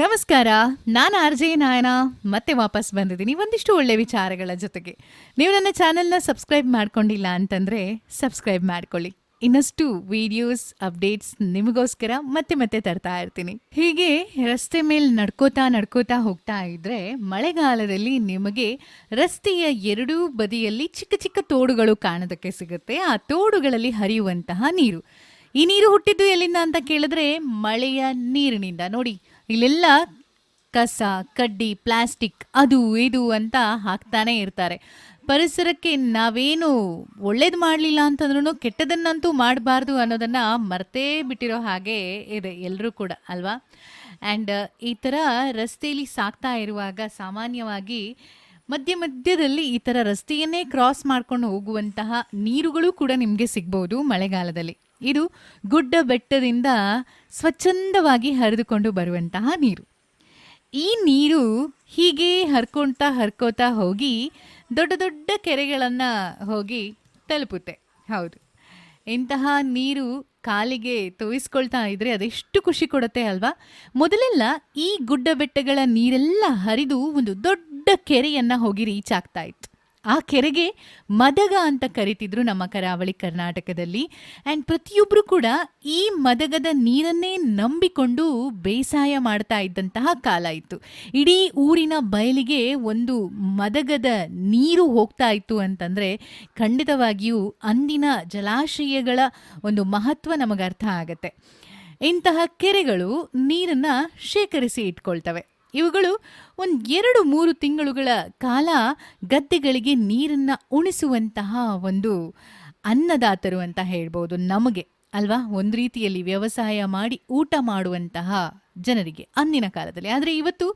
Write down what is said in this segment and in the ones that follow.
ನಮಸ್ಕಾರ, ನಾನು R J ನಾಯನ. ಮತ್ತೆ ವಾಪಸ್ ಬಂದಿದ್ದೀನಿ. ಒಂದಿಷ್ಟು ಒಳ್ಳೆ ವಿಚಾರಗಳ ಜೊತೆಗೆ. ನೀವು ನನ್ನ ಚಾನೆಲ್ನ ಸಬ್ಸ್ಕ್ರೈಬ್ ಮಾಡ್ಕೊಂಡಿಲ್ಲ ಅಂತಂದರೆ ಸಬ್ಸ್ಕ್ರೈಬ್ ಮಾಡ್ಕೊಳ್ಳಿ. ಇನ್ನಷ್ಟು ವಿಡಿಯೋಸ್, ಅಪ್ಡೇಟ್ಸ್ ನಿಮಗೋಸ್ಕರ ಮತ್ತೆ ಮತ್ತೆ ತರ್ತಾ ಇರ್ತೀನಿ. ಹೀಗೆ ರಸ್ತೆ ಮೇಲೆ ನಡ್ಕೋತಾ ನಡ್ಕೋತಾ ಹೋಗ್ತಾ ಇದ್ರೆ ಮಳೆಗಾಲದಲ್ಲಿ ನಿಮಗೆ ರಸ್ತೆಯ ಎರಡೂ ಬದಿಯಲ್ಲಿ ಚಿಕ್ಕ ಚಿಕ್ಕ ತೋಡುಗಳು ಕಾಣೋದಕ್ಕೆ ಸಿಗುತ್ತೆ. ಆ ತೋಡುಗಳಲ್ಲಿ ಹರಿಯುವಂತಹ ನೀರು. ಈ ನೀರು ಹುಟ್ಟಿದ್ದು ಎಲ್ಲಿಂದ ಅಂತ ಕೇಳಿದ್ರೆ ಮಳೆಯ ನೀರಿನಿಂದ. ನೋಡಿ ಇಲ್ಲೆಲ್ಲ ಕಸ, ಕಡ್ಡಿ, ಪ್ಲಾಸ್ಟಿಕ್, ಅದು, ಇದು ಅಂತ ಹಾಕ್ತಾನೆ ಇರ್ತಾರೆ. ಪರಿಸರಕ್ಕೆ ನಾವೇನು ಒಳ್ಳೇದು ಮಾಡಲಿಲ್ಲ ಅಂತಂದ್ರೂ ಕೆಟ್ಟದನ್ನಂತೂ ಮಾಡಬಾರ್ದು ಅನ್ನೋದನ್ನು ಮರ್ತೇ ಬಿಟ್ಟಿರೋ ಹಾಗೆ ಇದೆ ಎಲ್ಲರೂ ಕೂಡ, ಅಲ್ವಾ? ಆ್ಯಂಡ್ ಈ ಥರ ರಸ್ತೆಯಲ್ಲಿ ಸಾಕ್ತಾ ಇರುವಾಗ ಸಾಮಾನ್ಯವಾಗಿ ಮಧ್ಯ ಮಧ್ಯದಲ್ಲಿ ಈ ಥರ ರಸ್ತೆಯನ್ನೇ ಕ್ರಾಸ್ ಮಾಡ್ಕೊಂಡು ಹೋಗುವಂತಹ ನೀರುಗಳು ಕೂಡ ನಿಮಗೆ ಸಿಗ್ಬೋದು ಮಳೆಗಾಲದಲ್ಲಿ. ಇದು ಗುಡ್ಡ ಬೆಟ್ಟದಿಂದ ಸ್ವಚ್ಛಂದವಾಗಿ ಹರಿದುಕೊಂಡು ಬರುವಂತಹ ನೀರು. ಈ ನೀರು ಹೀಗೆ ಹರ್ಕೊಳ್ತಾ ಹರ್ಕೋತಾ ಹೋಗಿ ದೊಡ್ಡ ದೊಡ್ಡ ಕೆರೆಗಳನ್ನು ಹೋಗಿ ತಲುಪುತ್ತೆ. ಹೌದು. ಇಂತಹ ನೀರು ಕಾಲಿಗೆ ತೋಯಿಸ್ಕೊಳ್ತಾ ಇದ್ರೆ ಅದೆಷ್ಟು ಖುಷಿ ಕೊಡುತ್ತೆ ಅಲ್ವಾ? ಮೊದಲೆಲ್ಲ ಈ ಗುಡ್ಡ ಬೆಟ್ಟಗಳ ನೀರೆಲ್ಲ ಹರಿದು ಒಂದು ದೊಡ್ಡ ಕೆರೆಯನ್ನ ಹೋಗಿ ರೀಚ್ ಆಗ್ತಾ ಇತ್ತು. ಆ ಕೆರೆಗೆ ಮದಗ ಅಂತ ಕರಿತಿದ್ರು ನಮ್ಮ ಕರಾವಳಿ ಕರ್ನಾಟಕದಲ್ಲಿ. ಆ್ಯಂಡ್ ಪ್ರತಿಯೊಬ್ಬರು ಕೂಡ ಈ ಮದಗದ ನೀರನ್ನೇ ನಂಬಿಕೊಂಡು ಬೇಸಾಯ ಮಾಡ್ತಾ ಇದ್ದಂತಹ ಕಾಲ ಇತ್ತು. ಇಡೀ ಊರಿನ ಬಯಲಿಗೆ ಒಂದು ಮದಗದ ನೀರು ಹೋಗ್ತಾ ಇತ್ತು ಅಂತಂದರೆ ಖಂಡಿತವಾಗಿಯೂ ಅಂದಿನ ಜಲಾಶಯಗಳ ಒಂದು ಮಹತ್ವ ನಮಗೆ ಅರ್ಥ ಆಗತ್ತೆ. ಇಂತಹ ಕೆರೆಗಳು ನೀರನ್ನು ಶೇಖರಿಸಿ ಇಟ್ಕೊಳ್ತವೆ. ಇವುಗಳು ಒಂದು ಎರಡು ಮೂರು ತಿಂಗಳುಗಳ ಕಾಲ ಗದ್ದೆಗಳಿಗೆ ನೀರನ್ನು ಉಣಿಸುವಂತಹ ಒಂದು ಅನ್ನದಾತರು ಅಂತ ಹೇಳ್ಬೋದು ನಮಗೆ, ಅಲ್ವಾ? ಒಂದು ರೀತಿಯಲ್ಲಿ ವ್ಯವಸಾಯ ಮಾಡಿ ಊಟ ಮಾಡುವಂತಹ ಜನರಿಗೆ ಅಂದಿನ ಕಾಲದಲ್ಲಿ. ಆದರೆ ಇವತ್ತು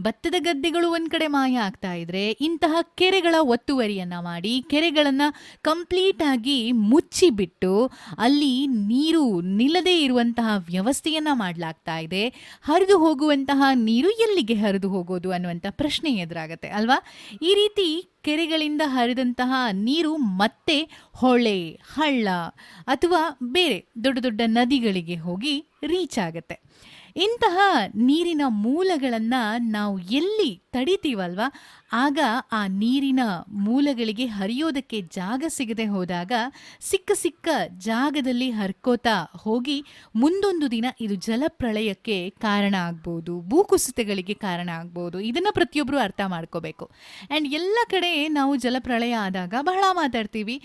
ಭತ್ತದ ಗದ್ದೆಗಳು ಒಂದು ಕಡೆ ಮಾಯ ಆಗ್ತಾ ಇದ್ರೆ ಇಂತಹ ಕೆರೆಗಳ ಒತ್ತುವರಿಯನ್ನ ಮಾಡಿ, ಕೆರೆಗಳನ್ನು ಕಂಪ್ಲೀಟ್ ಆಗಿ ಮುಚ್ಚಿಬಿಟ್ಟು ಅಲ್ಲಿ ನೀರು ನಿಲ್ಲದೇ ಇರುವಂತಹ ವ್ಯವಸ್ಥೆಯನ್ನ ಮಾಡಲಾಗ್ತಾ ಇದೆ. ಹರಿದು ಹೋಗುವಂತಹ ನೀರು ಎಲ್ಲಿಗೆ ಹರಿದು ಹೋಗೋದು ಅನ್ನುವಂಥ ಪ್ರಶ್ನೆ ಎದುರಾಗತ್ತೆ, ಅಲ್ವಾ? ಈ ರೀತಿ ಕೆರೆಗಳಿಂದ ಹರಿದಂತಹ ನೀರು ಮತ್ತೆ ಹೊಳೆ, ಹಳ್ಳ ಅಥವಾ ಬೇರೆ ದೊಡ್ಡ ದೊಡ್ಡ ನದಿಗಳಿಗೆ ಹೋಗಿ ರೀಚ್ ಆಗತ್ತೆ. ಇಂತಹ ನೀರಿನ ಮೂಲಗಳನ್ನು ನಾವು ಎಲ್ಲಿ ತಡಿತೀವಲ್ವ? ಆಗ ಆ ನೀರಿನ ಮೂಲಗಳಿಗೆ ಹರಿಯೋದಕ್ಕೆ ಜಾಗ ಸಿಗದೆ ಹೋದಾಗ ಸಿಕ್ಕ ಸಿಕ್ಕ ಜಾಗದಲ್ಲಿ ಹರ್ಕೋತಾ ಹೋಗಿ ಮುಂದೊಂದು ದಿನ ಇದು ಜಲಪ್ರಳಯಕ್ಕೆ ಕಾರಣ ಆಗ್ಬೋದು, ಭೂಕುಸಿತಗಳಿಗೆ ಕಾರಣ ಆಗ್ಬೋದು, ಇದನ್ನು ಪ್ರತಿಯೊಬ್ಬರು ಅರ್ಥ ಮಾಡ್ಕೋಬೇಕು. ಆ್ಯಂಡ್ ಎಲ್ಲ ಕಡೆ ನಾವು ಜಲಪ್ರಳಯ ಆದಾಗ ಬಹಳ ಮಾತಾಡ್ತೀವಿ.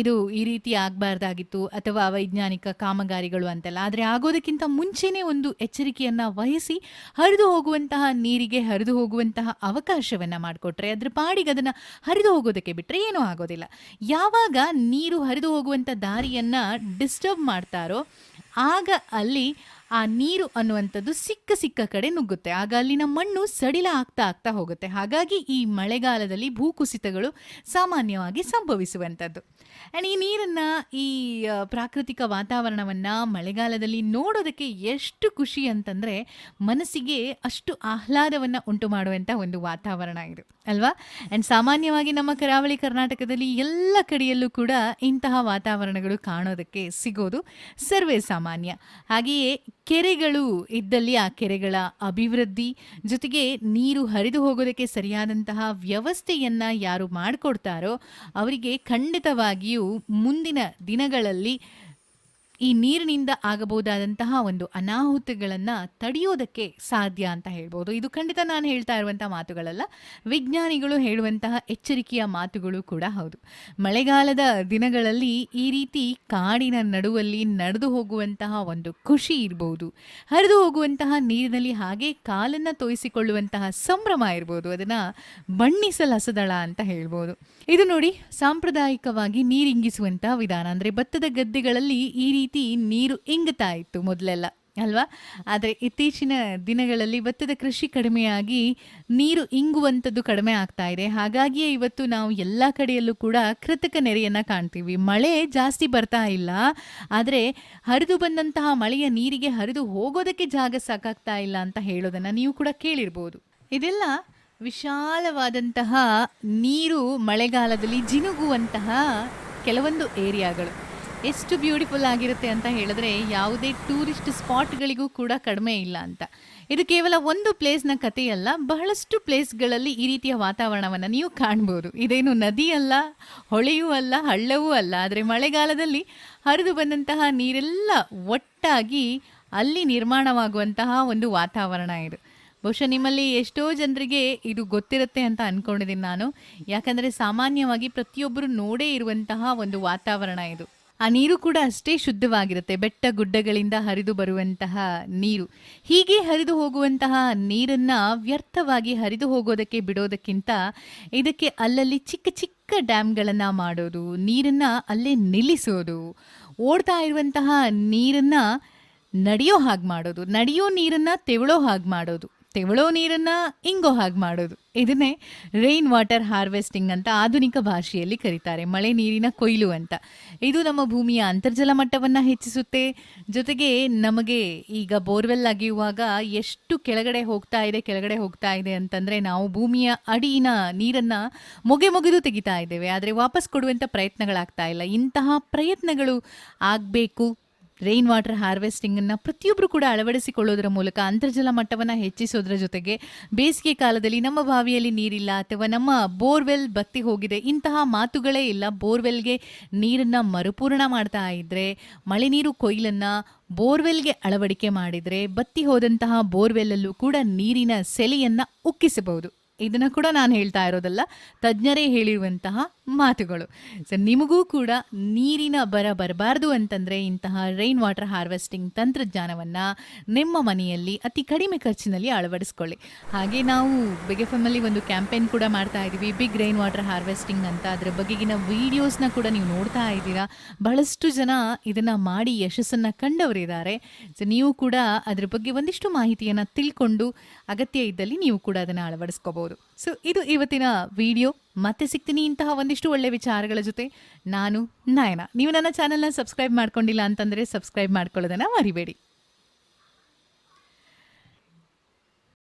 ಇದು ಈ ರೀತಿ ಆಗಬಾರ್ದಾಗಿತ್ತು ಅಥವಾ ವೈಜ್ಞಾನಿಕ ಕಾಮಗಾರಿಗಳು ಅಂತೆಲ್ಲ, ಆದರೆ ಆಗೋದಕ್ಕಿಂತ ಮುಂಚೆನೇ ಒಂದು ಎಚ್ಚರಿಕೆಯನ್ನು ವಹಿಸಿ ಹರಿದು ಹೋಗುವಂತಹ ನೀರಿಗೆ ಹರಿದು ಹೋಗುವಂತಹ ಅವಕಾಶವನ್ನು ಮಾಡಿಕೊಟ್ರೆ, ಅದ್ರ ಪಾಡಿಗೆ ಅದನ್ನು ಹರಿದು ಹೋಗೋದಕ್ಕೆ ಬಿಟ್ಟರೆ ಏನೂ ಆಗೋದಿಲ್ಲ. ಯಾವಾಗ ನೀರು ಹರಿದು ಹೋಗುವಂಥ ದಾರಿಯನ್ನು ಡಿಸ್ಟರ್ಬ್ ಮಾಡ್ತಾರೋ, ಆಗ ಅಲ್ಲಿ ಆ ನೀರು ಅನ್ನುವಂಥದ್ದು ಸಿಕ್ಕ ಸಿಕ್ಕ ಕಡೆ ನುಗ್ಗುತ್ತೆ. ಆಗ ಅಲ್ಲಿನ ಮಣ್ಣು ಸಡಿಲ ಆಗ್ತಾ ಆಗ್ತಾ ಹೋಗುತ್ತೆ. ಹಾಗಾಗಿ ಈ ಮಳೆಗಾಲದಲ್ಲಿ ಭೂಕುಸಿತಗಳು ಸಾಮಾನ್ಯವಾಗಿ ಸಂಭವಿಸುವಂಥದ್ದು. ಆ್ಯಂಡ್ ಈ ನೀರನ್ನು, ಈ ಪ್ರಾಕೃತಿಕ ವಾತಾವರಣವನ್ನು ಮಳೆಗಾಲದಲ್ಲಿ ನೋಡೋದಕ್ಕೆ ಎಷ್ಟು ಖುಷಿ ಅಂತಂದರೆ ಮನಸ್ಸಿಗೆ ಅಷ್ಟು ಆಹ್ಲಾದವನ್ನು ಉಂಟು ಮಾಡುವಂಥ ಒಂದು ವಾತಾವರಣ ಇದು. ಅಲ್ವಾ? ಆ್ಯಂಡ್ ಸಾಮಾನ್ಯವಾಗಿ ನಮ್ಮ ಕರಾವಳಿ ಕರ್ನಾಟಕದಲ್ಲಿ ಎಲ್ಲ ಕಡೆಯಲ್ಲೂ ಕೂಡ ಇಂತಹ ವಾತಾವರಣಗಳು ಕಾಣೋದಕ್ಕೆ ಸಿಗೋದು ಸರ್ವೇ ಸಾಮಾನ್ಯ. ಹಾಗೆಯೇ ಕೆರೆಗಳು ಇದ್ದಲ್ಲಿ ಆ ಕೆರೆಗಳ ಅಭಿವೃದ್ಧಿ ಜೊತೆಗೆ ನೀರು ಹರಿದು ಹೋಗೋದಕ್ಕೆ ಸರಿಯಾದಂತಹ ವ್ಯವಸ್ಥೆಯನ್ನ ಯಾರು ಮಾಡಿಕೊಡ್ತಾರೋ ಅವರಿಗೆ ಖಂಡಿತವಾಗಿಯೂ ಮುಂದಿನ ದಿನಗಳಲ್ಲಿ ಈ ನೀರಿನಿಂದ ಆಗಬಹುದಾದಂತಹ ಒಂದು ಅನಾಹುತಗಳನ್ನು ತಡೆಯೋದಕ್ಕೆ ಸಾಧ್ಯ ಅಂತ ಹೇಳ್ಬೋದು. ಇದು ಖಂಡಿತ ನಾನು ಹೇಳ್ತಾ ಇರುವಂತಹ ಮಾತುಗಳಲ್ಲ. ವಿಜ್ಞಾನಿಗಳು ಹೇಳುವಂತಹ ಎಚ್ಚರಿಕೆಯ ಮಾತುಗಳು ಕೂಡ ಹೌದು. ಮಳೆಗಾಲದ ದಿನಗಳಲ್ಲಿ ಈ ರೀತಿ ಕಾಡಿನ ನಡುವಲ್ಲಿ ನಡೆದು ಹೋಗುವಂತಹ ಒಂದು ಖುಷಿ ಇರ್ಬೋದು. ಹರಿದು ಹೋಗುವಂತಹ ನೀರಿನಲ್ಲಿ ಹಾಗೆ ಕಾಲನ್ನು ತೋಯಿಸಿಕೊಳ್ಳುವಂತಹ ಸಂಭ್ರಮ ಇರ್ಬೋದು. ಅದನ್ನ ಬಣ್ಣಿಸಲಸದಳ ಅಂತ ಹೇಳ್ಬೋದು. ಇದು ನೋಡಿ, ಸಾಂಪ್ರದಾಯಿಕವಾಗಿ ನೀರಿಂಗಿಸುವಂತಹ ವಿಧಾನ. ಅಂದರೆ ಭತ್ತದ ಗದ್ದೆಗಳಲ್ಲಿ ಈ ರೀತಿ ನೀರು ಇಂಗ್ತಾ ಇತ್ತು ಮೊದಲೆಲ್ಲ, ಅಲ್ವಾ? ಆದರೆ ಇತ್ತೀಚಿನ ದಿನಗಳಲ್ಲಿ ಭತ್ತದ ಕೃಷಿ ಕಡಿಮೆಯಾಗಿ ನೀರು ಇಂಗುವಂಥದ್ದು ಕಡಿಮೆ ಆಗ್ತಾ ಇದೆ. ಹಾಗಾಗಿಯೇ ಇವತ್ತು ನಾವು ಎಲ್ಲ ಕಡೆಯಲ್ಲೂ ಕೂಡ ಕೃತಕ ನೆರೆಯನ್ನು ಕಾಣ್ತೀವಿ. ಮಳೆ ಜಾಸ್ತಿ ಬರ್ತಾ ಇಲ್ಲ, ಆದರೆ ಹರಿದು ಬಂದಂತಹ ಮಳೆಯ ನೀರಿಗೆ ಹರಿದು ಹೋಗೋದಕ್ಕೆ ಜಾಗ ಸಾಕಾಗ್ತಾ ಇಲ್ಲ ಅಂತ ಹೇಳೋದನ್ನು ನೀವು ಕೂಡ ಕೇಳಿರ್ಬೋದು. ಇದೆಲ್ಲ ವಿಶಾಲವಾದಂತಹ ನೀರು ಮಳೆಗಾಲದಲ್ಲಿ ಜಿನುಗುವಂತಹ ಕೆಲವೊಂದು ಏರಿಯಾಗಳು. ಎಷ್ಟು ಬ್ಯೂಟಿಫುಲ್ ಆಗಿರುತ್ತೆ ಅಂತ ಹೇಳಿದ್ರೆ ಯಾವುದೇ ಟೂರಿಸ್ಟ್ ಸ್ಪಾಟ್ಗಳಿಗೂ ಕೂಡ ಕಡಿಮೆ ಇಲ್ಲ ಅಂತ. ಇದು ಕೇವಲ ಒಂದು ಪ್ಲೇಸ್ನ ಕಥೆಯಲ್ಲ, ಬಹಳಷ್ಟು ಪ್ಲೇಸ್ಗಳಲ್ಲಿ ಈ ರೀತಿಯ ವಾತಾವರಣವನ್ನು ನೀವು ಕಾಣ್ಬೋದು. ಇದೇನು ನದಿ ಅಲ್ಲ, ಹೊಳೆಯೂ ಅಲ್ಲ, ಹಳ್ಳವೂ ಅಲ್ಲ, ಆದರೆ ಮಳೆಗಾಲದಲ್ಲಿ ಹರಿದು ಬಂದಂತಹ ನೀರೆಲ್ಲ ಒಟ್ಟಾಗಿ ಅಲ್ಲಿ ನಿರ್ಮಾಣವಾಗುವಂತಹ ಒಂದು ವಾತಾವರಣ ಇದು. ಬಹುಶಃ ನಿಮ್ಮಲ್ಲಿ ಎಷ್ಟೋ ಜನರಿಗೆ ಇದು ಗೊತ್ತಿರುತ್ತೆ ಅಂತ ಅಂದ್ಕೊಂಡಿದ್ದೀನಿ ನಾನು. ಯಾಕಂದರೆ ಸಾಮಾನ್ಯವಾಗಿ ಪ್ರತಿಯೊಬ್ಬರು ನೋಡೇ ಇರುವಂತಹ ಒಂದು ವಾತಾವರಣ ಇದು. ಆ ನೀರು ಕೂಡ ಅಷ್ಟೇ ಶುದ್ಧವಾಗಿರುತ್ತೆ. ಬೆಟ್ಟ ಗುಡ್ಡಗಳಿಂದ ಹರಿದು ಬರುವಂತಹ ನೀರು. ಹೀಗೆ ಹರಿದು ಹೋಗುವಂತಹ ನೀರನ್ನು ವ್ಯರ್ಥವಾಗಿ ಹರಿದು ಹೋಗೋದಕ್ಕೆ ಬಿಡೋದಕ್ಕಿಂತ ಇದಕ್ಕೆ ಅಲ್ಲಲ್ಲಿ ಚಿಕ್ಕ ಚಿಕ್ಕ ಡ್ಯಾಮ್ಗಳನ್ನು ಮಾಡೋದು, ನೀರನ್ನು ಅಲ್ಲೇ ನಿಲ್ಲಿಸೋದು, ಓಡ್ತಾ ಇರುವಂತಹ ನೀರನ್ನು ನಡೆಯೋ ಹಾಗೆ ಮಾಡೋದು, ನಡೆಯೋ ನೀರನ್ನು ತೆವಳೋ ಹಾಗೆ ಮಾಡೋದು. ತೆವಳೋ ನೀರನ್ನ ಇಂಗೋ ಹಾಗೆ ಮಾಡೋದು. ಇದನ್ನೇ ರೈನ್ ವಾಟರ್ ಹಾರ್ವೆಸ್ಟಿಂಗ್ ಅಂತ ಆಧುನಿಕ ಭಾಷೆಯಲ್ಲಿ ಕರೀತಾರೆ. ಮಳೆ ನೀರಿನ ಕೊಯ್ಲು ಅಂತ. ಇದು ನಮ್ಮ ಭೂಮಿಯ ಅಂತರ್ಜಲ ಮಟ್ಟವನ್ನು ಹೆಚ್ಚಿಸುತ್ತೆ. ಜೊತೆಗೆ ನಮಗೆ ಈಗ ಬೋರ್ವೆಲ್ ಅಗೆಯುವಾಗ ಎಷ್ಟು ಕೆಳಗಡೆ ಹೋಗ್ತಾ ಇದೆ, ಕೆಳಗಡೆ ಹೋಗ್ತಾ ಇದೆ ಅಂತಂದರೆ ನಾವು ಭೂಮಿಯ ಅಡಿನ ನೀರನ್ನು ಮೊಗೆ ಮೊಗೆದು ತೆಗಿತಾ ಇದ್ದೇವೆ. ಆದರೆ ವಾಪಸ್ ಕೊಡುವಂಥ ಪ್ರಯತ್ನಗಳಾಗ್ತಾ ಇಲ್ಲ. ಇಂತಹ ಪ್ರಯತ್ನಗಳು ಆಗಬೇಕು. ರೈನ್ ವಾಟರ್ ಹಾರ್ವೆಸ್ಟಿಂಗನ್ನು ಪ್ರತಿಯೊಬ್ಬರು ಕೂಡ ಅಳವಡಿಸಿಕೊಳ್ಳೋದರ ಮೂಲಕ ಅಂತರ್ಜಲ ಮಟ್ಟವನ್ನು ಹೆಚ್ಚಿಸೋದ್ರ ಜೊತೆಗೆ ಬೇಸಿಗೆ ಕಾಲದಲ್ಲಿ ನಮ್ಮ ಬಾವಿಯಲ್ಲಿ ನೀರಿಲ್ಲ ಅಥವಾ ನಮ್ಮ ಬೋರ್ವೆಲ್ ಬತ್ತಿ ಹೋಗಿದೆ, ಇಂತಹ ಮಾತುಗಳೇ ಇಲ್ಲ. ಬೋರ್ವೆಲ್ಗೆ ನೀರನ್ನ ಮರುಪೂರಣ ಮಾಡ್ತಾ ಇದ್ದರೆ ಮಳೆ ನೀರು ಕೊಯ್ಲನ್ನ ಬೋರ್ವೆಲ್ಗೆ ಅಳವಡಿಕೆ ಮಾಡಿದರೆ, ಬತ್ತಿ ಹೋದಂತಹ ಬೋರ್ವೆಲ್ಲಲ್ಲೂ ಕೂಡ ನೀರಿನ ಸೆಲೆಯನ್ನು ಉಕ್ಕಿಸಬಹುದು. ಇದನ್ನು ಕೂಡ ನಾನು ಹೇಳ್ತಾ ಇರೋದಲ್ಲ, ತಜ್ಞರೇ ಹೇಳಿರುವಂತಹ ಮಾತುಗಳು. ಸೊ ನಿಮಗೂ ಕೂಡ ನೀರಿನ ಬರ ಬರಬಾರ್ದು ಅಂತಂದರೆ ಇಂತಹ ರೈನ್ ವಾಟರ್ ಹಾರ್ವೆಸ್ಟಿಂಗ್ ತಂತ್ರಜ್ಞಾನವನ್ನು ನಿಮ್ಮ ಮನೆಯಲ್ಲಿ ಅತಿ ಕಡಿಮೆ ಖರ್ಚಿನಲ್ಲಿ ಅಳವಡಿಸ್ಕೊಳ್ಳಿ. ಹಾಗೆ ನಾವು ಬಿಗ್ ಎಫ್ ಒಂದು ಕ್ಯಾಂಪೇನ್ ಕೂಡ ಮಾಡ್ತಾ ಇದ್ದೀವಿ ಬಿಗ್ ರೈನ್ ವಾಟರ್ ಹಾರ್ವೆಸ್ಟಿಂಗ್ ಅಂತ ಅದರ ಬಗೆಗಿನ ವೀಡಿಯೋಸ್ನ ಕೂಡ ನೀವು ನೋಡ್ತಾ ಇದ್ದೀರಾ. ಬಹಳಷ್ಟು ಜನ ಇದನ್ನು ಮಾಡಿ ಯಶಸ್ಸನ್ನು ಕಂಡವರಿದ್ದಾರೆ. ಸೊ ನೀವು ಕೂಡ ಅದ್ರ ಬಗ್ಗೆ ಒಂದಿಷ್ಟು ಮಾಹಿತಿಯನ್ನು ತಿಳ್ಕೊಂಡು ಅಗತ್ಯ ಇದ್ದಲ್ಲಿ ನೀವು ಕೂಡ ಅದನ್ನು ಅಳವಡಿಸ್ಕೋಬಹುದು ಸೊ ಇದು ಇವತ್ತಿನ ವಿಡಿಯೋ ಮತ್ತೆ ಸಿಗ್ತೀನಿ ಇಂತಹ ಒಂದಿಷ್ಟು ಒಳ್ಳೆ ವಿಚಾರಗಳ ಜೊತೆ ನಾನು ನಯನ. ನೀವು ನನ್ನ ಚಾನಲ್ನ ಸಬ್ಸ್ಕ್ರೈಬ್ ಮಾಡ್ಕೊಂಡಿಲ್ಲ ಅಂತಂದರೆ ಸಬ್ಸ್ಕ್ರೈಬ್ ಮಾಡ್ಕೊಳ್ಳೋದನ್ನು ಮರಿಬೇಡಿ.